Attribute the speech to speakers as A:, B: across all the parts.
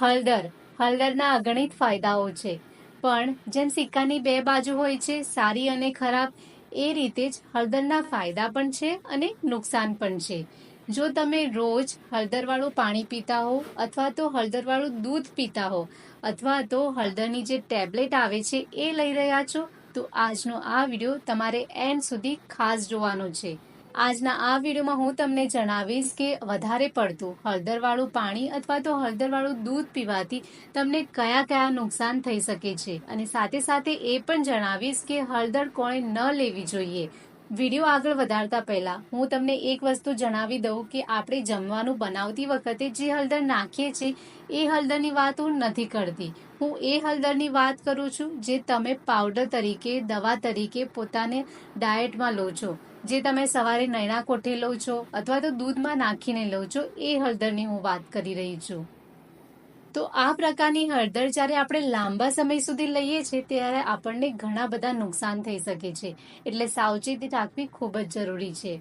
A: હળદર. હળદરના અગણિત ફાયદાઓ છે. પણ જેમ સિક્કાની બે બાજુ હોય છે, સારી અને ખરાબ, એ રીતે જ હળદરના ફાયદા પણ છે અને નુકસાન પણ છે. જો તમે રોજ હળદરવાળું પાણી પીતા હો અથવા તો હળદરવાળું દૂધ પીતા હો અથવા તો હળદરની જે ટેબ્લેટ આવે છે એ લઈ રહ્યા છો, તો આજનો આ વીડિયો તમારે એન્ડ સુધી ખાસ જોવાનો છે. આજના આ વિડીયોમાં હું તમને જણાવીશ કે વધારે પડતું હળદરવાળું પાણી અથવા તો હળદરવાળું દૂધ પીવાથી તમને કયા કયા નુકસાન થઈ શકે છે. અને સાથે સાથે એ પણ જણાવીશ કે હળદર કોણે ન લેવી જોઈએ. વીડિયો આગળ વધારતા પહેલા હું તમને એક વસ્તુ જણાવી દઉં કે આપણે જમવાનું બનાવતી વખતે જે હળદર નાખીએ છીએ, એ હળદરની વાત હું નથી કરતી. હું એ હળદરની વાત કરું છું જે તમે પાવડર તરીકે, દવા તરીકે પોતાને ડાયટમાં લો છો. જે તમે સવારે નૈણા કોઠે લો છો અથવા તો દૂધમાં નાખીને લો છો, એ હળદરની હું વાત કરી રહી છું. તો આ પ્રકારની હળદર જ્યારે આપણે લાંબા સમય સુધી લઈએ છીએ, ત્યારે આપણને ઘણા બધા નુકસાન થઈ શકે છે. એટલે સાવચેતી રાખવી ખૂબ જ જરૂરી છે.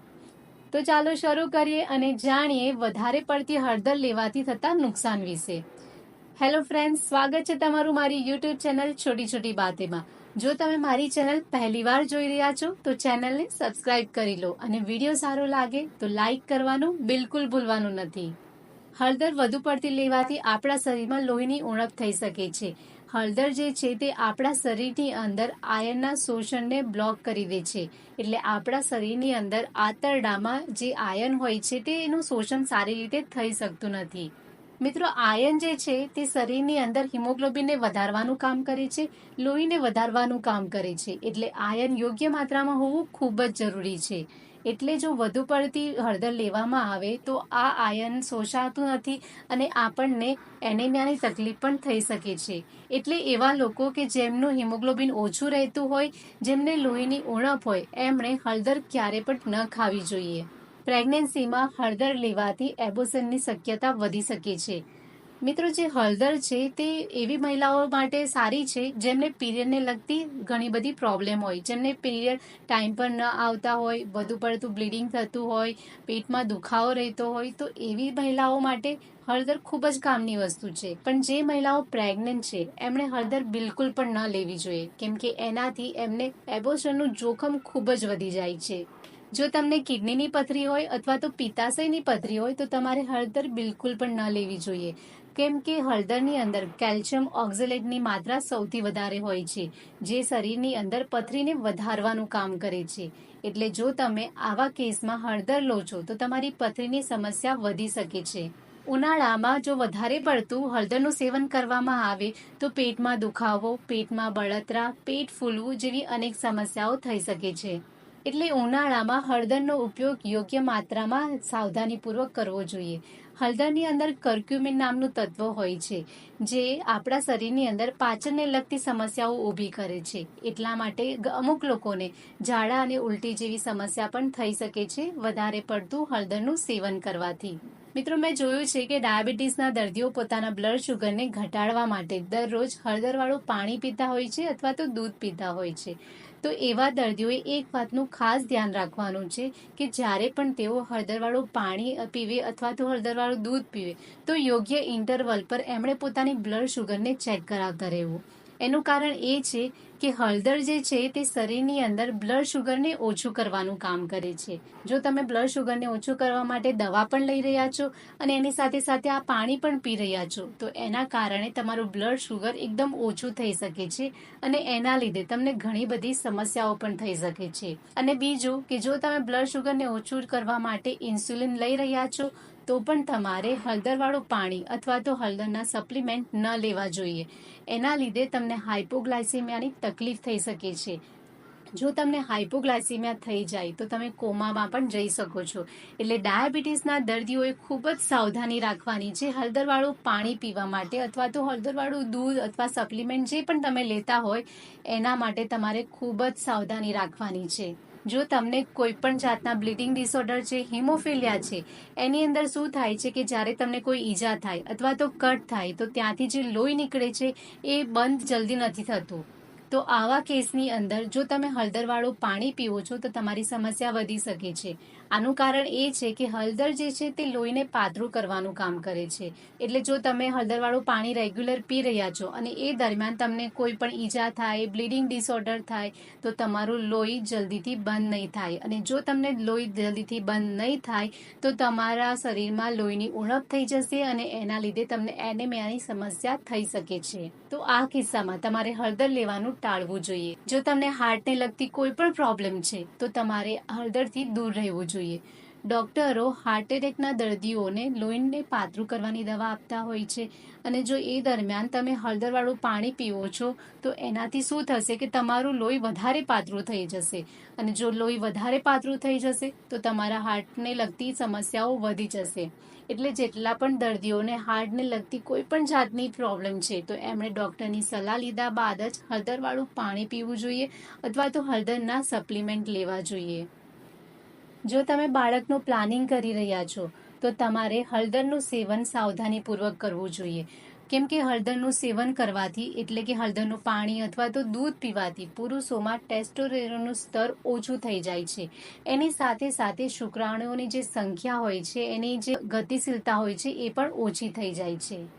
A: તો ચાલો શરૂ કરીએ અને જાણીએ વધારે પડતી હળદર લેવાથી થતા નુકસાન વિશે. હેલો ફ્રેન્ડ્સ સ્વાગત છે તમારું મારી યુટ્યુબ ચેનલ છોટી છોટી બાતેમાં. જો તમે મારી ચેનલ પહેલીવાર જોઈ રહ્યા છો, તો ચેનલને સબસ્ક્રાઇબ કરી લો અને વીડિયો સારો લાગે તો લાઈક કરવાનું બિલકુલ ભૂલવાનું નથી. હળદર વધુ પડતી લેવાથી આપણા શરીરમાં લોહીની ઉણપ થઈ શકે છે. હળદર જે છે તે આપણા શરીરની અંદર આયનના શોષણને બ્લોક કરી દે છે. એટલે આપણા શરીરની અંદર આંતરડામાં જે આયન હોય છે તે એનું શોષણ સારી રીતે થઈ શકતું નથી. મિત્રો, આયન જે છે તે શરીરની અંદર હિમોગ્લોબિનને વધારવાનું કામ કરે છે, લોહીને વધારવાનું કામ કરે છે. એટલે આયન યોગ્ય માત્રામાં હોવું ખૂબ જ જરૂરી છે. એટલે જો વધુ પડતી હળદર લેવામાં આવે તો આ આયન શોષાતું નથી અને આપણને એનેમિયાની તકલીફ પણ થઈ શકે છે. એટલે એવા લોકો કે જેમનું હિમોગ્લોબિન ઓછું રહેતું હોય, જેમને લોહીની ઉણપ હોય, એમણે હળદર ક્યારે પણ ન ખાવી જોઈએ. પ્રેગ્નન્સીમાં હળદર લેવાથી એબોસનની શક્યતા વધી શકે છે. મિત્રો, જે હળદર છે તે એવી મહિલાઓ માટે સારી છે, જેમને પીરિયડને લગતી ઘણી બધી પ્રોબ્લેમ હોય. જેમને પીરિયડ ટાઈમ પર ન આવતા હોય, વધુ પડતું બ્લીડિંગ થતું હોય, પેટમાં દુખાવો રહેતો હોય, તો એવી મહિલાઓ માટે હળદર ખૂબ જ કામની વસ્તુ છે. પણ જે મહિલાઓ પ્રેગ્નન્ટ છે, એમણે હળદર બિલકુલ પણ ન લેવી જોઈએ, કેમ કે એનાથી એમને એબોશનનું જોખમ ખૂબ જ વધી જાય છે. જો તમને કિડનીની પથરી હોય અથવા તો પિત્તાશયની પથરી હોય, તો તમારે હળદર બિલકુલ પણ ન લેવી જોઈએ. કેમ કે હળદરની અંદર કેલ્શિયમ ઓક્ઝેલેટની માત્રા સૌથી વધારે હોય છે, જે શરીરની અંદર પથરીને વધારવાનું કામ કરે છે. એટલે જો તમે આવા કેસમાં હળદર લો છો, તો તમારી પથરીની સમસ્યા વધી શકે છે. ઉનાળામાં જો વધારે પડતું હળદરનું સેવન કરવામાં આવે, તો પેટમાં દુખાવો, પેટમાં બળતરા, પેટ ફૂલવું જેવી અનેક સમસ્યાઓ થઈ શકે છે. એટલે ઉનાળામાં હળદરનો ઉપયોગ યોગ્ય માત્રામાં સાવધાનીપૂર્વક કરવો જોઈએ. હળદરની અંદર કર્ક્યુમિન નામનું તત્વ હોય છે, જે આપણા શરીરની અંદર પાચનને લગતી સમસ્યાઓ ઊભી કરે છે. એટલા માટે અમુક લોકોને ઝાડા અને ઉલટી જેવી સમસ્યા પણ થઈ શકે છે. વધારે પડતું હળદરનું સેવન કરવાથી. મિત્રો, મેં જોયું છે કે ડાયાબિટીસના દર્દીઓ પોતાના બ્લડ શુગરને ઘટાડવા માટે દરરોજ હળદરવાળું પાણી પીતા હોય છે અથવા તો દૂધ પીતા હોય છે. તો એવા દર્દીઓએ એક વાતનું ખાસ ધ્યાન રાખવાનું છે કે જ્યારે પણ તેઓ હળદરવાળું પાણી પીવે અથવા તો હળદરવાળું દૂધ પીવે, તો યોગ્ય ઇન્ટરવલ પર એમણે પોતાની બ્લડ શુગરને ચેક કરાવતા રહેવું. એનું કારણ એ છે કે હળદર જે છે તે શરીરની અંદર બ્લડ શુગરને ઓછું કરવાનું કામ કરે છે. જો તમે બ્લડ શુગરને ઓછું કરવા માટે દવા પણ લઈ રહ્યા છો અને એની સાથે સાથે આ પાણી પણ પી રહ્યા છો, તો એના કારણે તમારું બ્લડ શુગર એકદમ ઓછું થઈ શકે છે અને એના લીધે તમને ઘણી બધી સમસ્યાઓ પણ થઈ શકે છે. અને બીજું કે જો તમે બ્લડ શુગરને ઓછું કરવા માટે ઇન્સ્યુલિન લઈ રહ્યા છો, તો પણ તમારે હળદરવાળું પાણી અથવા તો હળદરના સપ્લિમેન્ટ ન લેવા જોઈએ. એના લીધે તમને હાઇપોગ્લાયસીમિયાની તકલીફ થઈ શકે છે. જો તમને હાઇપોગ્લાયસીમિયા થઈ જાય, તો તમે કોમામાં પણ જઈ શકો છો. એટલે ડાયાબિટીસના દર્દીઓએ ખૂબ જ સાવધાની રાખવાની. છે હળદરવાળું પાણી પીવા માટે અથવા તો હળદરવાળું દૂધ અથવા સપ્લિમેન્ટ જે પણ તમે લેતા હોય, એના માટે તમારે ખૂબ જ સાવધાની રાખવાની છે. જો તમને કોઈ પણ જાતના બ્લીડિંગ ડિસઓર્ડર છે, હિમોફિલિયા છે, એની અંદર શું થાય છે કે જ્યારે તમને કોઈ ઈજા થાય અથવા તો કટ થાય, તો ત્યાંથી જે લોહી નીકળે છે, એ બંધ જલ્દી નથી થતું. તો આવા કેસની અંદર જો તમે હળદરવાળું પાણી પીવો છો, તો તમારી સમસ્યા વધી શકે છે. આનું કારણ એ છે કે હળદર જે છે તે લોહીને પાતળું કરવાનું કામ કરે છે. એટલે જો તમે હળદરવાળું પાણી રેગ્યુલર પી રહ્યા છો અને એ દરમિયાન તમને કોઈ પણ ઈજા થાય, બ્લીડિંગ ડિસઓર્ડર થાય, તો તમારું લોહી જલ્દીથી બંધ નહીં થાય. અને જો તમને લોહી જલ્દીથી બંધ નહીં થાય, તો તમારા શરીરમાં લોહીની ઉણપ થઈ જશે અને એના લીધે તમને એનેમિયાની સમસ્યા થઈ શકે છે. તો આ કિસ્સામાં તમારે હળદર લેવાનું ટાળવું જોઈએ. જો તમને હાર્ટને લગતી કોઈ પણ પ્રોબ્લેમ છે, તો તમારે હળદરથી દૂર રહેવું જોઈએ. ડોક્ટરો હાર્ટ એટેકના દર્દીઓને લોહીને પાતળું કરવાની દવા આપતા હોય છે. અને જો એ દરમિયાન તમે હળદરવાળું પાણી પીવો છો, તો એનાથી શું થશે કે તમારું લોહી વધારે પાતળું થઈ જશે. અને જો લોહી વધારે પાતળું થઈ જશે, તો તમારા હાર્ટને લગતી સમસ્યાઓ વધી જશે. એટલે જેટલા પણ દર્દીઓને હાર્ટને લગતી કોઈ પણ જાતની પ્રોબ્લેમ છે, તો એમણે ડૉક્ટરની સલાહ લીધા બાદ જ હળદરવાળું પાણી પીવું જોઈએ, અથવા તો હળદરના સપ્લિમેન્ટ લેવા જોઈએ. જો તમે બાળકનું પ્લાનિંગ કરી રહ્યા છો, તો તમારે હળદરનું સેવન સાવધાનીપૂર્વક કરવું જોઈએ. કેમ કે હળદરનું સેવન કરવાથી, એટલે કે હળદરનું પાણી અથવા તો દૂધ પીવાથી, પુરુષોમાં ટેસ્ટોરેરોનું સ્તર ઓછું થઈ જાય છે. એની સાથે સાથે શુક્રાણુઓની જે સંખ્યા હોય છે, એની જે ગતિશીલતા હોય છે, એ પણ ઓછી થઈ જાય છે.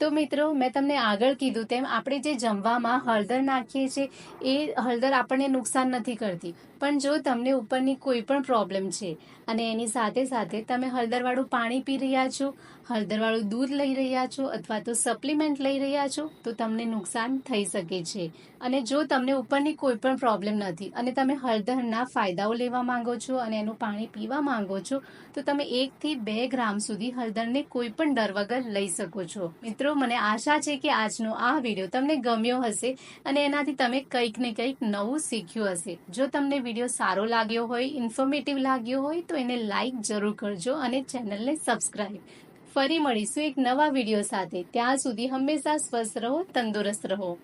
A: તો મિત્રો, મેં તમને આગળ કીધું તેમ આપણે જે જમવામાં હળદર નાખીએ છીએ, એ હળદર આપણને નુકસાન નથી કરતી. પણ જો તમને ઉપરની કોઈ પણ પ્રોબ્લેમ છે અને એની સાથે સાથે તમે હળદરવાળું પાણી પી રહ્યા છો, હળદરવાળું દૂધ લઈ રહ્યા છો અથવા તો સપ્લિમેન્ટ લઈ રહ્યા છો, તો તમને નુકસાન થઈ શકે છે. અને જો તમને ઉપરની કોઈ પણ પ્રોબ્લેમ નથી અને તમે હળદરના ફાયદાઓ લેવા માંગો છો અને એનું પાણી પીવા માંગો છો, તો તમે એકથી બે ગ્રામ સુધી હળદરને કોઈ પણ ડર વગર લઈ શકો છો. મિત્રો મને આશા છે કે આજનો આ વીડિયો તમને ગમ્યો હશે અને એનાથી તમે કંઈક ને કંઈક નવું શીખ્યું હશે. જો તમને વીડિયો સારો લાગ્યો હોય ઇન્ફોર્મેટિવ લાગ્યો હોય, તો એને લાઇક જરૂર કરજો અને ચેનલને સબસ્ક્રાઈબ ફરી મળીશું એક નવા વીડિયો સાથે. ત્યાં સુધી હંમેશા સ્વસ્થ રહો, તંદુરસ્ત રહો.